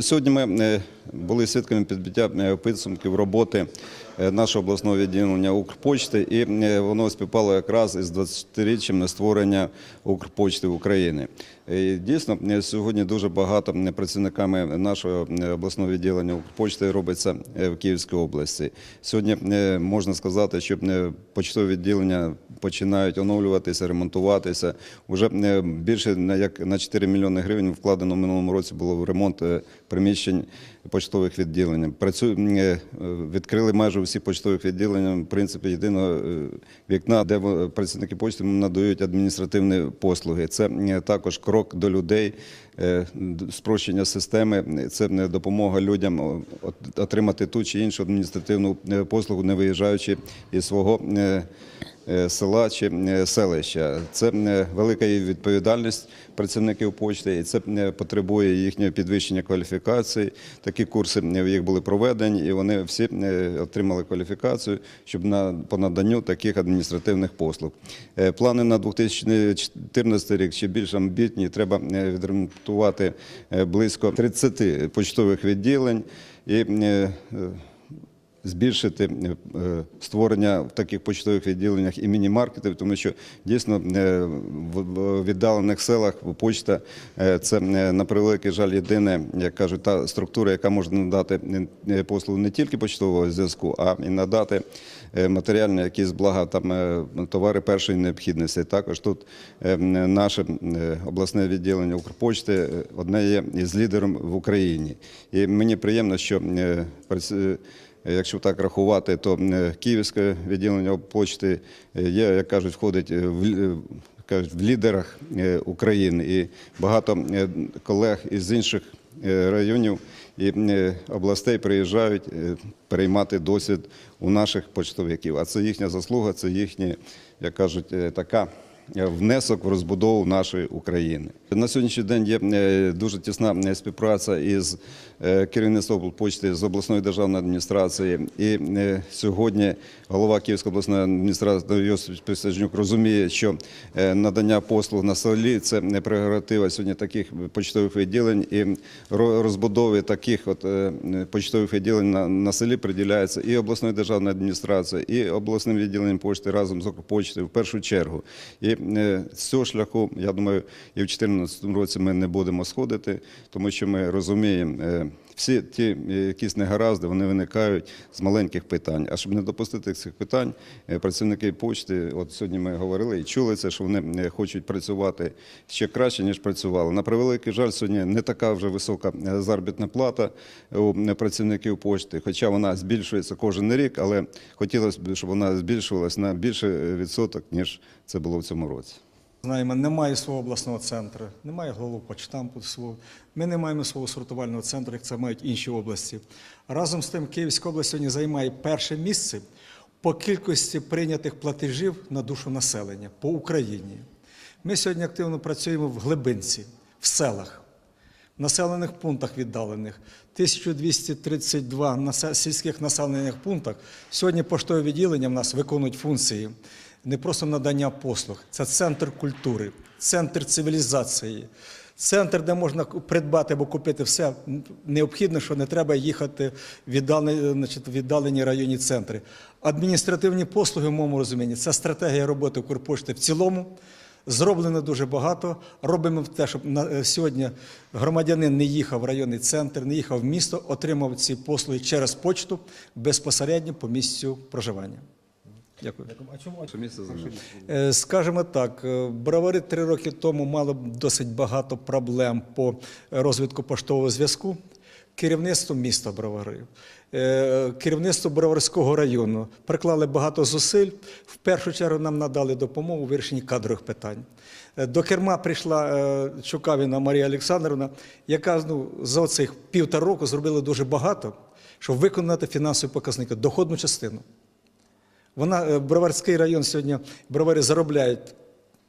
Сьогодні ми е, були свідками підбиття е, підсумків роботи е, нашого обласного відділення Укрпочти, і воно співпало якраз із 20-річчям створення Укрпочти України. І Дійсно, сьогодні дуже багато працівниками нашого обласного відділення Укрпочти робиться в Київській області. Сьогодні можна сказати, що е, почтові відділення починають оновлюватися, ремонтуватися. Уже е, більше як на 4 мільйони гривень вкладено в минулому році було в ремонт е, приміщень почтових відділень. Працю... е, Відкрили майже всі почтові відділення, в принципі, єдиного вікна, де працівники почти надають адміністративні послуги. Це також крок до людей, спрощення системи, це допомога людям отримати ту чи іншу адміністративну послугу, не виїжджаючи із свого села чи е, селища. Це е, велика відповідальність працівників почти, і це е, потребує їхнього підвищення кваліфікації. Такі курси е, в їх були проведені, і вони всі е, отримали кваліфікацію, щоб на по наданню таких адміністративних послуг. Е, Плани на 2014 рік ще більш амбітні. Треба е, відремонтувати е, близько 30 почтових відділень і е, е, збільшити е, створення в таких почтових відділеннях і міні-маркетів, тому що дійсно е, в віддалених селах почта е, це на превеликий жаль єдине, як кажуть, та структура, яка може надати послугу не тільки почтового зв'язку, а і надати матеріальні якісь блага, там товари першої необхідності. Також тут наше обласне відділення Укрпочти одне є із лідером в Україні. І мені приємно, що Якщо так рахувати, то е, київське відділення почти е, є, як кажуть, входить е, в кажуть, в лідерах України. І багато колег із інших районів і областей приїжджають переймати досвід у наших почтовиків. А це їхня заслуга, це їхня, як кажуть, така. Е, Внесок в розбудову нашої України на сьогоднішній день є е, дуже тісна е, співпраця із керівництвом почти з обласної державної адміністрації. І сьогодні голова Київської обласної адміністрації Йосип Присяжнюк розуміє, що надання послуг на селі це не прерогатива сьогодні таких почтових відділень і ро- розбудови таких от почтових відділень на, на селі приділяється і обласною державною адміністрацією, і обласним відділенням почти разом з Укрпочтою в першу чергу. І з цього шляху, я думаю, і в 2014 році ми не будемо сходити, тому що ми розуміємо. е, всі ті е, якісь негаразди вони виникають з маленьких питань. А щоб не допустити цих питань, е, працівники почти, от сьогодні ми говорили і чули це, що вони хочуть працювати ще краще ніж працювали. На превеликий жаль, сьогодні не така вже висока заробітна плата у працівників почти, хоча вона збільшується кожен рік, але хотілося б, щоб вона збільшувалась на більше е, відсоток ніж це було в цьому році. Знаємо, немає свого обласного центру, немає головпочтампу свого. Ми не маємо свого сортувального центру, як це мають інші області. Разом з тим, Київська область сьогодні займає перше місце по кількості прийнятих платежів на душу населення по Україні. Ми сьогодні активно працюємо в глибинці, в селах, в населених пунктах віддалених. 1232 насе- сільських населених пунктах сьогодні поштове відділення в нас виконують функції не просто надання послуг, це центр культури, центр цивілізації, центр, де можна придбати або купити все необхідне, що не треба їхати в віддалені, значить, віддалені районні центри. Адміністративні послуги, в моєму розумінні, це стратегія роботи Укрпошти в цілому. Зроблено дуже багато. Робимо те, щоб на е, сьогодні громадянин не їхав в районний центр, не їхав в місто, отримав ці послуги через почту безпосередньо по місцю проживання. Дякую. Що місце займає? Е, Скажімо так, е, бровари три роки тому мали досить багато проблем по розвитку поштового зв'язку. Керівництво міста Бровари, е, керівництво Броварського району приклали багато зусиль. В першу чергу нам надали допомогу у вирішенні кадрових питань. До керма прийшла Чукавіна Марія Олександровна, яка ну, за цих півтора року зробила дуже багато, щоб виконати фінансові показники, доходну частину. Вона е, Броварський район сьогодні бровари заробляють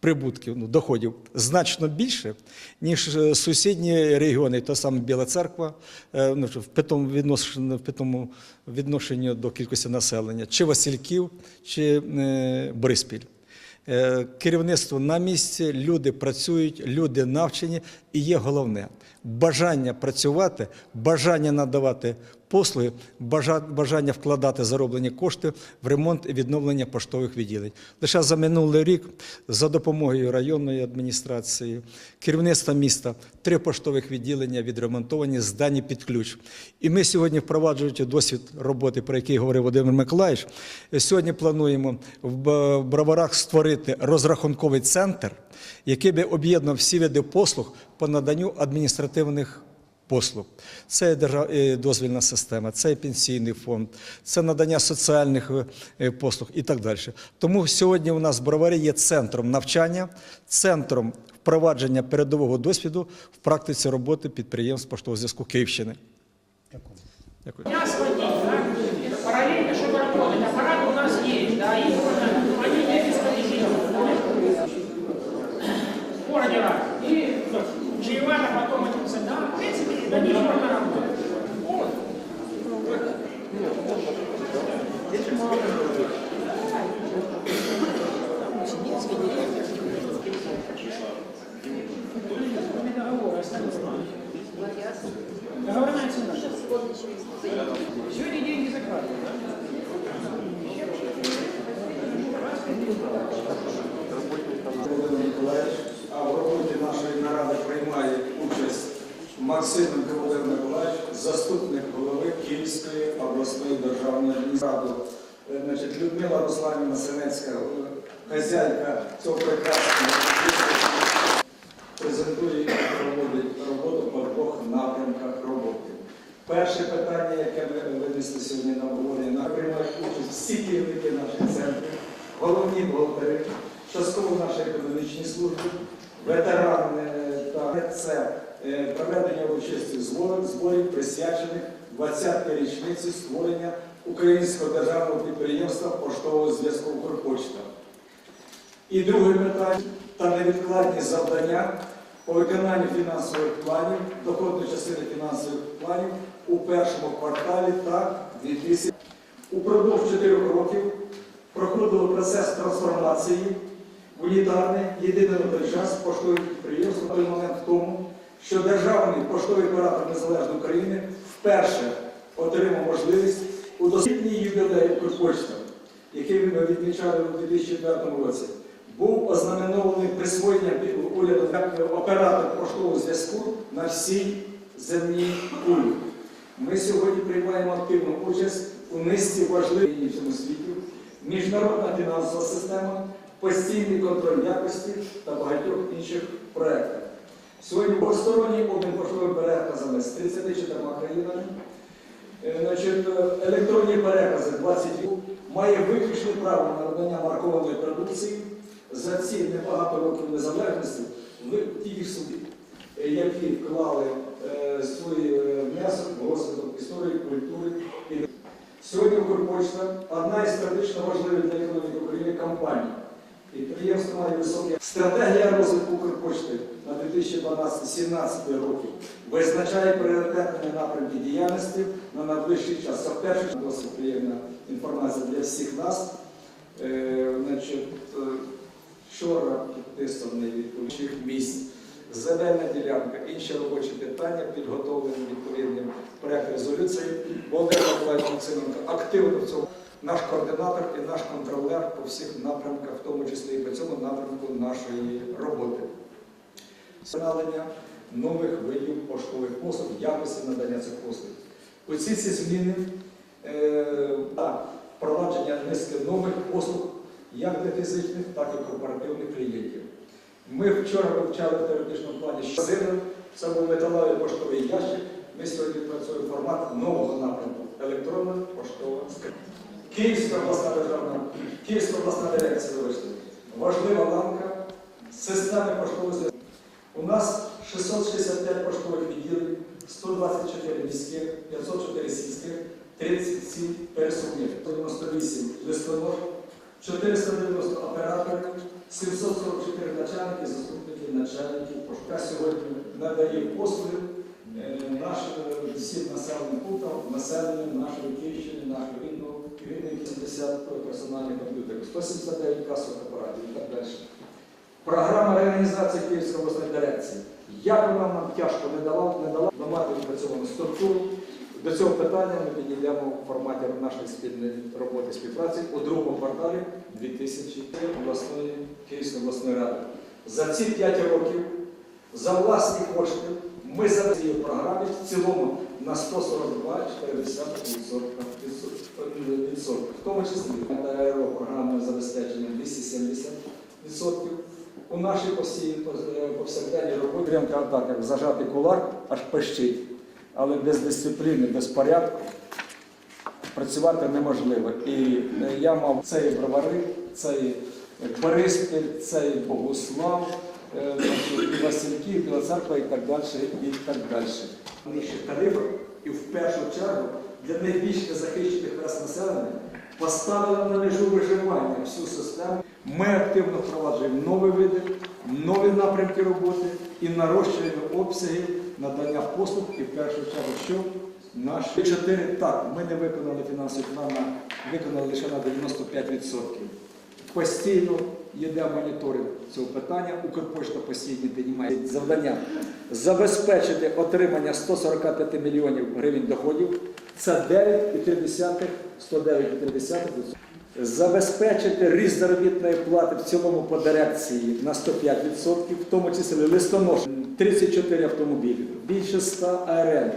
прибутків, ну, доходів значно більше, ніж е, сусідні регіони, то саме Біла Церква, е, ну, в питому відношенні, в питому відношенні до кількості населення, чи Васильків, чи е, Бориспіль. Керівництво на місці, люди працюють, люди навчені, і є головне бажання працювати, бажання надавати послуги, бажання вкладати зароблені кошти в ремонт і відновлення поштових відділень. Лише за минулий рік за допомогою районної адміністрації, керівництва міста, три поштових відділення відремонтовані, здані під ключ. І ми сьогодні, впроваджуючи досвід роботи, про який говорив Володимир Миколаївич, сьогодні плануємо в Броварах створити розрахунковий центр, який би об'єднав всі види послуг по наданню адміністративних послуг. Це держав... е, дозвільна система, це пенсійний фонд, це надання соціальних е, послуг і так далі. Тому сьогодні у нас в Броварі є центром навчання, центром впровадження передового досвіду в практиці роботи підприємств поштового зв'язку Київщини. Дякую. Дня Максименко Володимир Миколаївич, заступник голови Київської обласної державної адміністрації. Е, Людмила Русланівна Сенецька, е, хазяйка цього прекрасного презентує і проводить роботу по двох напрямках роботи. Перше питання, яке ми винесли сьогодні на обговорення, приймають участь всі керівники наших центрів, головні бухгалтери, частково наші економічні служби, ветерани та це е, проведення урочистих зборів, зборів присвячених 20-й річниці створення українського державного підприємства поштового зв'язку Укрпочта. І друге питання та невідкладні завдання по виконанню фінансових планів, доходної частини фінансових планів у першому кварталі та 2000. Упродовж 4 років проходило процес трансформації в унітарне, єдине на той час поштове підприємство. Той момент тому, що державний поштовий оператор Незалежної України вперше отримав можливість у дослідній ювілеї Укрпочта, який ми відмічали у 2005 році, був ознаменований присвоєнням від уряду оператор поштового зв'язку на всій земній кулі. Ми сьогодні приймаємо активну участь у низці важливих в цьому світі, міжнародна фінансова система, постійний контроль якості та багатьох інших проєктах. Сьогодні двосторонній обмін поштовими переказами з 34 країнами. Е, Значить, електронні перекази 20 має виключне право на надання маркованої продукції за ці небагато років незалежності в ті е, які вклали е, свої е, внесок в розвиток історії, культури. Сьогодні Укрпочта одна із стратегічно важливих для економіки України компаній. Підприємство має високі стратегія розвитку Укрпочти на 2012-2017 роки визначає пріоритетні напрямки діяльності на найближчий час. Це перше досить приємна інформація для всіх нас. Е, значить, е, вчора підписаний відповідних місць, земельна ділянка, інші робочі питання підготовлені відповідним проект резолюції. Володимир Миколаївич активно в цьому. Наш координатор і наш контролер по всіх напрямках, в тому числі і по цьому напрямку нашої роботи. Встановлення нових видів поштових послуг, якості надання цих послуг. Оці ці зміни е, та впровадження низки нових послуг як для фізичних, так і корпоративних клієнтів. Ми вчора вивчали в теоретичному плані що це був металевий поштовий ящик. Ми сьогодні працюємо формат нового напрямку електронна поштова скринька. Київська обласна державна, Київська обласна дирекція вибачте, важлива ланка системи поштового зв'язку. У нас 665 поштових відділень, 124 міських, 504 сільських, 37 пересувних, 98 листонож, 490 операторів, 744 начальники, заступники начальників пошта сьогодні надає послуги е, нашим всім населеним пунктам, населенню нашої Київщини, нашого вільних 70 персональних комп'ютерів, 179 касових апаратів і так далі. Програма реорганізації Київської обласної дирекції. Як вона нам тяжко не дала, не дала ламати відпрацьовану структуру. До цього питання ми підійдемо в форматі нашої спільної роботи співпраці у другому кварталі 2000 обласної Київської обласної ради. За ці 5 років за власні кошти ми за цією програмі в цілому на 142,4%. В тому числі ДРО програмне забезпечення 270%. У нашій пос- повсякденній роботі, прям кажу так, як зажатий кулак, аж пищить. Але без дисципліни, без порядку працювати неможливо. І е, я мав цей бровари, цей Бориспіль, цей Богослав, е, Васильків, і Біла Церква і так далі, і так далі. Нижчих тарифів і в першу чергу для найбільш незахищених верст населення поставили на межу виживання всю систему. Ми активно впроваджуємо нові види, нові напрямки роботи і нарощуємо обсяги надання послуг і в першу чергу, що наші чотири так, ми не виконали фінансовий план, виконали лише на 95%. Постійно йде моніторинг цього питання. Укрпошта постійно піднімає завдання забезпечити отримання 145 мільйонів гривень доходів. Це 9,3, 109,3%. Забезпечити ріст заробітної плати в цілому по дирекції на 105%, в тому числі листонош 34 автомобілі, більше 100 АРН,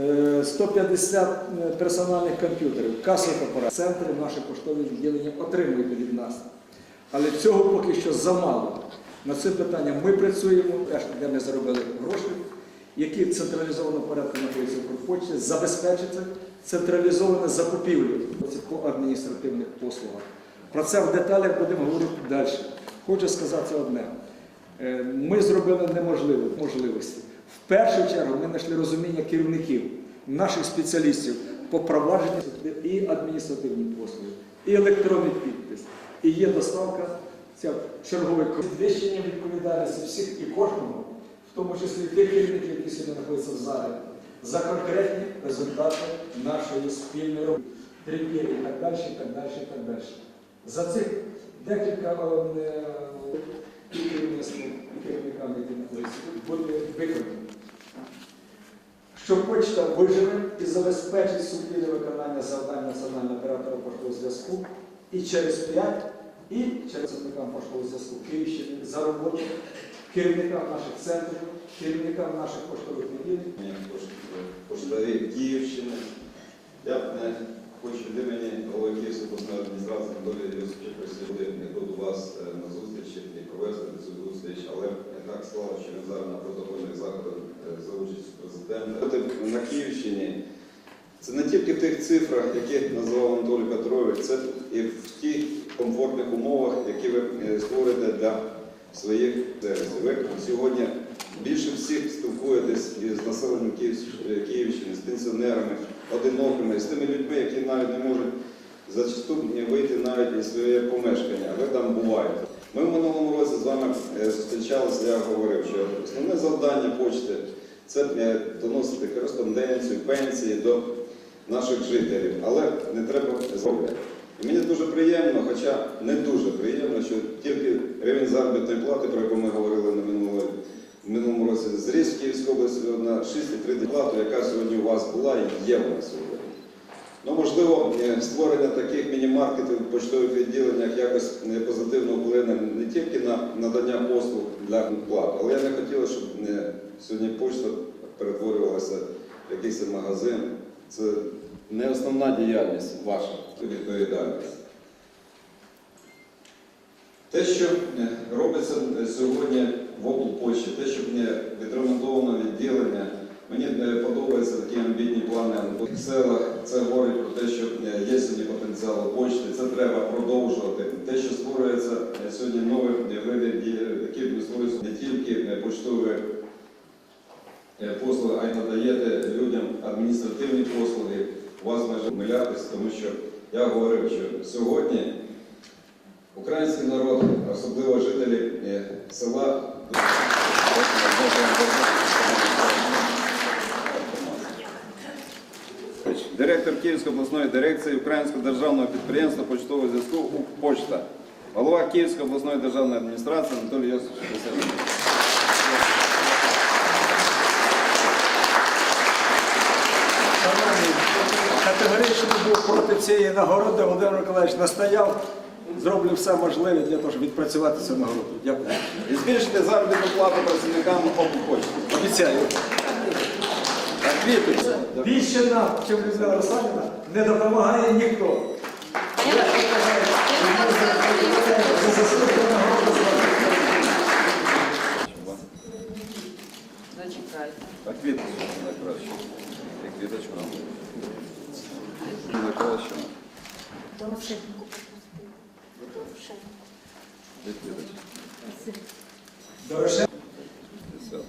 е, 150 персональних комп'ютерів, касових апаратів. Центри наші поштові відділення отримують від нас. Але цього поки що замало. На це питання ми працюємо, де ми заробили гроші, які в централізованому порядку знаходяться в Укрпочті, забезпечити централізовані закупівлі Це по адміністративних послугах. Про це в деталях будемо говорити далі. Хочу сказати одне. Е, Ми зробили неможливе можливості. В першу чергу ми знайшли розуміння керівників, наших спеціалістів по провадженню і адміністративні послуги, і електронний підпис, і є доставка ця черговий підвищення відповідальності всіх і кожному, в тому числі тих керівників, які сьогодні знаходяться в залі, за конкретні результати нашої спільної роботи, трип'є і так далі, і так далі, і так далі. За цих декілька е, і керівництвом, і керівниками, які знаходяться буде виконані. Що почта виживе і забезпечить сумлінне виконання завдань національного оператора поштового зв'язку і через 5, і через працівникам поштового зв'язку Київщини за роботу, керівникам наших центрів, керівникам наших поштових відділень. поштарів Київщини. Я е, хочу від імені голови Київської обласної адміністрації Анатолія Йосипчука сьогодні тут у вас е, на зустрічі і провести цю зустріч, але так склалося, що він зараз на протокольних заходах е, за участю президента. На Київщині це не тільки в тих цифрах, які називав Анатолій Петрович, це і в тих комфортних умовах, які ви е, створюєте для своїх сервісів. Ви сьогодні більше всіх спілкуєтесь із населенням Київщини, Київщини, з пенсіонерами, одинокими, з тими людьми, які навіть не можуть зачасту вийти навіть із своє помешкання, ви там буваєте. Ми в минулому році з вами е, зустрічалися, я говорив, що основне завдання почти це е, доносити кореспонденцію, пенсії до наших жителів, але не треба зробити. І мені дуже приємно, хоча не дуже приємно, що тільки рівень заробітної плати, про яку ми говорили на минулому, в минулому році, зріс в Київській області на 6,3 плату, яка сьогодні у вас була і є вона сьогодні. Ну, можливо, е, створення таких міні-маркетів в поштових відділеннях якось е, позитивно вплине не тільки на надання послуг для плат, але я не хотів, щоб е, сьогодні почта перетворювалася в якийсь магазин. Це не основна діяльність ваша відповідальність. Те, що е, робиться е, сьогодні в облпочті, те, що е, відремонтовано відділення, мені подобаються такі амбітні плани в селах. Це говорить про те, що є сьогодні потенціал почти, це треба продовжувати. Те, що створюється сьогодні нові е, види, які створюються не тільки поштові послуги, а й надаєте людям адміністративні послуги. У вас майже помилятись, тому що я говорив, що сьогодні український народ, особливо жителі е, села, директор Київської обласної дирекції Українського державного підприємства почтового зв'язку «Укрпочта», голова Київської обласної державної адміністрації Анатолій Йосифович Васильович. Категорично був проти цієї нагороди. Володимир Миколаївич настояв. Зроблю все можливе для того, щоб відпрацювати цю нагороду. Дякую. І збільшити заробітну плату працівникам «Укрпочти». Обіцяю. Більше нам, чим Людмила Русланівна, не допомагає ніхто. Дорошенко. І свято.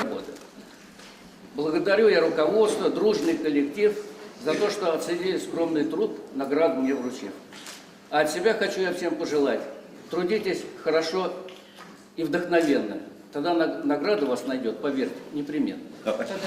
работы. Благодарю я руководство, дружный коллектив за то, что оценили скромный труд, награду мне вручив. А от себя хочу я всем пожелать. Трудитесь хорошо и вдохновенно. Тогда на- награда вас найдет, поверьте, непременно. Олексіївна,